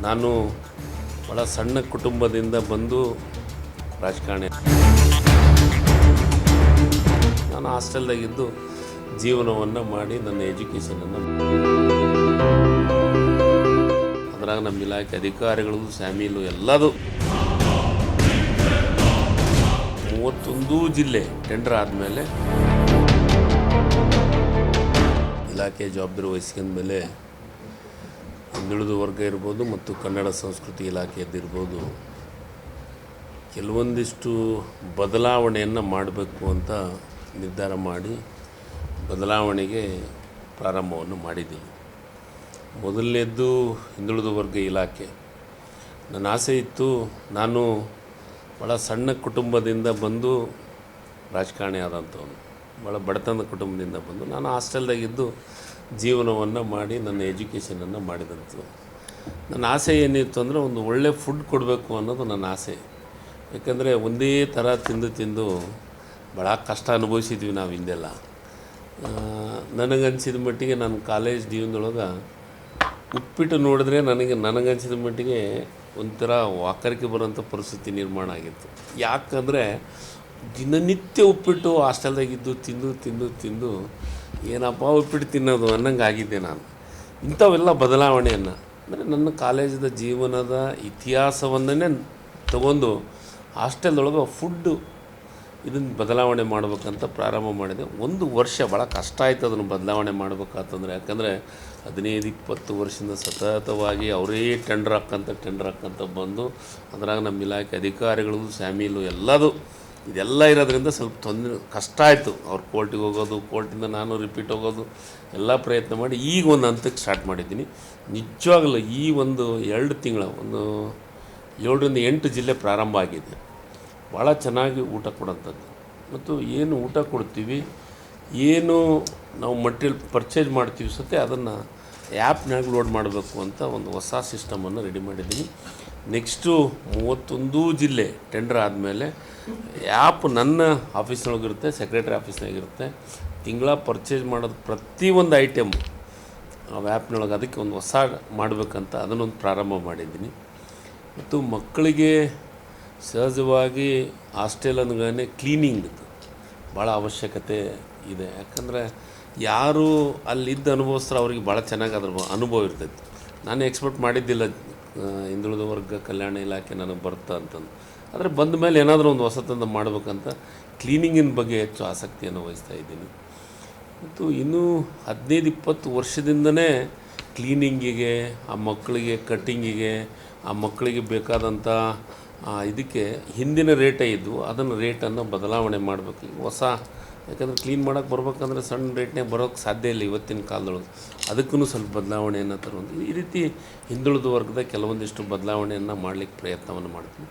ನಾನು ಬಹಳ ಸಣ್ಣ ಕುಟುಂಬದಿಂದ ಬಂದು ರಾಜಕಾರಣಿ. ನಾನು ಹಾಸ್ಟೆಲ್ದಾಗಿದ್ದು ಜೀವನವನ್ನು ಮಾಡಿ ನನ್ನ ಎಜುಕೇಷನನ್ನು ಅದ್ರಾಗ ನಮ್ಮ ಇಲಾಖೆ ಅಧಿಕಾರಿಗಳು ಸ್ಯಾಮೀಲು ಎಲ್ಲದು ಮೂವತ್ತೊಂದು ಜಿಲ್ಲೆ ಟೆಂಡರ್ ಆದಮೇಲೆ ಇಲಾಖೆ ಜವಾಬ್ದಾರಿ ವಹಿಸ್ಕೊಂಡ್ಮೇಲೆ ಹಿಂದುಳಿದ ವರ್ಗ ಇರ್ಬೋದು ಮತ್ತು ಕನ್ನಡ ಸಂಸ್ಕೃತಿ ಇಲಾಖೆಯದ್ದಿರ್ಬೋದು ಕೆಲವೊಂದಿಷ್ಟು ಬದಲಾವಣೆಯನ್ನು ಮಾಡಬೇಕು ಅಂತ ನಿರ್ಧಾರ ಮಾಡಿ ಬದಲಾವಣೆಗೆ ಪ್ರಾರಂಭವನ್ನು ಮಾಡಿದ್ದೀವಿ. ಮೊದಲನೇದ್ದು ಹಿಂದುಳಿದ ವರ್ಗ ಇಲಾಖೆ. ನನ್ನ ಆಸೆ ಇತ್ತು, ನಾನು ಭಾಳ ಸಣ್ಣ ಕುಟುಂಬದಿಂದ ಬಂದು ರಾಜಕಾರಣಿ ಆದಂಥವನು ಭಾಳ ಬಡತನದ ಕುಟುಂಬದಿಂದ ಬಂದು ನಾನು ಹಾಸ್ಟೆಲ್ದಾಗಿದ್ದು ಜೀವನವನ್ನು ಮಾಡಿ ನನ್ನ ಎಜುಕೇಷನನ್ನು ಮಾಡಿದಂಥದ್ದು ನನ್ನ ಆಸೆ ಏನಿತ್ತು ಅಂದರೆ ಒಂದು ಒಳ್ಳೆ ಫುಡ್ ಕೊಡಬೇಕು ಅನ್ನೋದು ನನ್ನ ಆಸೆ. ಯಾಕಂದರೆ ಒಂದೇ ಥರ ತಿಂದು ತಿಂದು ಭಾಳ ಕಷ್ಟ ಅನುಭವಿಸಿದ್ವಿ ನಾವು ಹಿಂದೆಲ್ಲ. ನನಗನ್ಸಿದ ಮಟ್ಟಿಗೆ ನಾನು ಕಾಲೇಜ್ ಜೀವನದೊಳಗೆ ಉಪ್ಪಿಟ್ಟು ನೋಡಿದ್ರೆ ನನಗೆ ನನಗನ್ಸಿದ ಮಟ್ಟಿಗೆ ಒಂಥರ ವಾಕರಿಕೆ ಬರೋಂಥ ಪರಿಸ್ಥಿತಿ ನಿರ್ಮಾಣ ಆಗಿತ್ತು. ಯಾಕಂದರೆ ದಿನನಿತ್ಯ ಉಪ್ಪಿಟ್ಟು ಹಾಸ್ಟೆಲ್ದಾಗಿದ್ದು ತಿಂದು ತಿಂದು ತಿಂದು ಏನಪ್ಪ ಉಪ್ಪಿಟ್ಟು ತಿನ್ನೋದು ಅನ್ನಂಗೆ ಆಗಿದ್ದೆ ನಾನು. ಇಂಥವೆಲ್ಲ ಬದಲಾವಣೆಯನ್ನು. ಅಂದರೆ ನನ್ನ ಕಾಲೇಜದ ಜೀವನದ ಇತಿಹಾಸವನ್ನೇ ತಗೊಂಡು ಹಾಸ್ಟೆಲ್ದೊಳಗೆ ಫುಡ್ಡು ಇದನ್ನು ಬದಲಾವಣೆ ಮಾಡ್ಬೇಕಂತ ಪ್ರಾರಂಭ ಮಾಡಿದೆ. ಒಂದು ವರ್ಷ ಭಾಳ ಕಷ್ಟ ಆಯ್ತು ಅದನ್ನು ಬದಲಾವಣೆ ಮಾಡ್ಬೇಕಾತಂದ್ರೆ. ಯಾಕಂದರೆ ಹದಿನೈದು, ಇಪ್ಪತ್ತು ವರ್ಷದಿಂದ ಸತತವಾಗಿ ಅವರೇ ಟೆಂಡರ್ ಹಾಕ್ಕಂತ ಟೆಂಡರ್ ಹಾಕ್ಕಂತ ಬಂದು ಅದ್ರಾಗ ನಮ್ಮ ಇಲಾಖೆ ಅಧಿಕಾರಿಗಳು ಸ್ಯಾಮೀಲು ಎಲ್ಲದು ಇದೆಲ್ಲ ಇರೋದ್ರಿಂದ ಸ್ವಲ್ಪ ತೊಂದರೆ, ಕಷ್ಟ ಆಯಿತು. ಅವ್ರು ಕೋರ್ಟಿಗೆ ಹೋಗೋದು, ಕೋರ್ಟಿಂದ ನಾನು ರಿಪೀಟ್ ಹೋಗೋದು, ಎಲ್ಲ ಪ್ರಯತ್ನ ಮಾಡಿ ಈಗ ಒಂದು ಹಂತಕ್ಕೆ ಸ್ಟಾರ್ಟ್ ಮಾಡಿದ್ದೀನಿ. ನಿಜವಾಗಲೂ ಈ ಒಂದು ಎರಡು ತಿಂಗಳ, ಒಂದು ಏಳರಿಂದ ಎಂಟು ಜಿಲ್ಲೆ ಪ್ರಾರಂಭ ಆಗಿದೆ. ಭಾಳ ಚೆನ್ನಾಗಿ ಊಟ ಕೊಡೋಂಥದ್ದು. ಮತ್ತು ಏನು ಊಟ ಕೊಡ್ತೀವಿ, ಏನು ನಾವು ಮಟೀರಿಯಲ್ ಪರ್ಚೇಸ್ ಮಾಡ್ತೀವಿ ಸತೆ, ಅದನ್ನು ಆ್ಯಪ್ನಾಗ ಲೋಡ್ ಮಾಡಬೇಕು ಅಂತ ಒಂದು ಹೊಸ ಸಿಸ್ಟಮನ್ನು ರೆಡಿ ಮಾಡಿದ್ದೀನಿ. ನೆಕ್ಸ್ಟು ಮೂವತ್ತೊಂದು ಜಿಲ್ಲೆ ಟೆಂಡರ್ ಆದಮೇಲೆ ಆ್ಯಪ್ ನನ್ನ ಆಫೀಸ್ನೊಳಗಿರುತ್ತೆ, ಸೆಕ್ರೆಟ್ರಿ ಆಫೀಸ್ನಾಗಿರುತ್ತೆ. ತಿಂಗಳ ಪರ್ಚೇಸ್ ಮಾಡೋದು ಒಂದು ಐಟಮ್ ಆ್ಯಪ್ನೊಳಗೆ ಅದಕ್ಕೆ ಒಂದು ಹೊಸ ಮಾಡಬೇಕಂತ ಅದನ್ನೊಂದು ಪ್ರಾರಂಭ ಮಾಡಿದ್ದೀನಿ. ಮತ್ತು ಮಕ್ಕಳಿಗೆ ಸಹಜವಾಗಿ ಹಾಸ್ಟೆಲ್ ಅಂದ್ಗಳೇ ಕ್ಲೀನಿಂಗ್ ಭಾಳ ಅವಶ್ಯಕತೆ ಇದೆ. ಯಾಕಂದರೆ ಯಾರು ಅಲ್ಲಿದ್ದ ಅನುಭವಿಸ್ತಾರೆ ಅವ್ರಿಗೆ ಭಾಳ ಚೆನ್ನಾಗಿ ಅದ್ರ ಅನುಭವ ಇರ್ತೈತಿ. ನಾನು ಎಕ್ಸ್ಪೆಕ್ಟ್ ಮಾಡಿದ್ದಿಲ್ಲ ಹಿಂದುಳಿದ ವರ್ಗ ಕಲ್ಯಾಣ ಇಲಾಖೆ ನನಗೆ ಬರ್ತಾ ಅಂತಂದು. ಆದರೆ ಬಂದ ಮೇಲೆ ಏನಾದರೂ ಒಂದು ಹೊಸತಂದು ಮಾಡಬೇಕಂತ ಕ್ಲೀನಿಂಗಿನ ಬಗ್ಗೆ ಹೆಚ್ಚು ಆಸಕ್ತಿಯನ್ನು ವಹಿಸ್ತಾ ಇದ್ದೀನಿ. ಮತ್ತು ಇನ್ನೂ ಹದಿನೈದು ಇಪ್ಪತ್ತು ವರ್ಷದಿಂದನೇ ಕ್ಲೀನಿಂಗಿಗೆ ಆ ಮಕ್ಕಳಿಗೆ ಕಟ್ಟಿಂಗಿಗೆ ಆ ಮಕ್ಕಳಿಗೆ ಬೇಕಾದಂಥ ಇದಕ್ಕೆ ಹಿಂದಿನ ರೇಟೇ ಇದ್ದು ಅದನ್ನು ರೇಟನ್ನು ಬದಲಾವಣೆ ಮಾಡಬೇಕು. ಹೊಸ ಯಾಕಂದರೆ ಕ್ಲೀನ್ ಮಾಡೋಕ್ಕೆ ಬರ್ಬೇಕಂದ್ರೆ ಸಣ್ಣ ರೇಟ್ನಾಗ ಬರೋಕ್ಕೆ ಸಾಧ್ಯ ಇಲ್ಲ ಇವತ್ತಿನ ಕಾಲದೊಳಗೆ. ಅದಕ್ಕೂ ಸ್ವಲ್ಪ ಬದಲಾವಣೆಯನ್ನು ತರುವಂಥ ಈ ರೀತಿ ಹಿಂದುಳಿದ ವರ್ಗದ ಕೆಲವೊಂದಿಷ್ಟು ಬದಲಾವಣೆಯನ್ನು ಮಾಡಲಿಕ್ಕೆ ಪ್ರಯತ್ನವನ್ನು ಮಾಡ್ತೀನಿ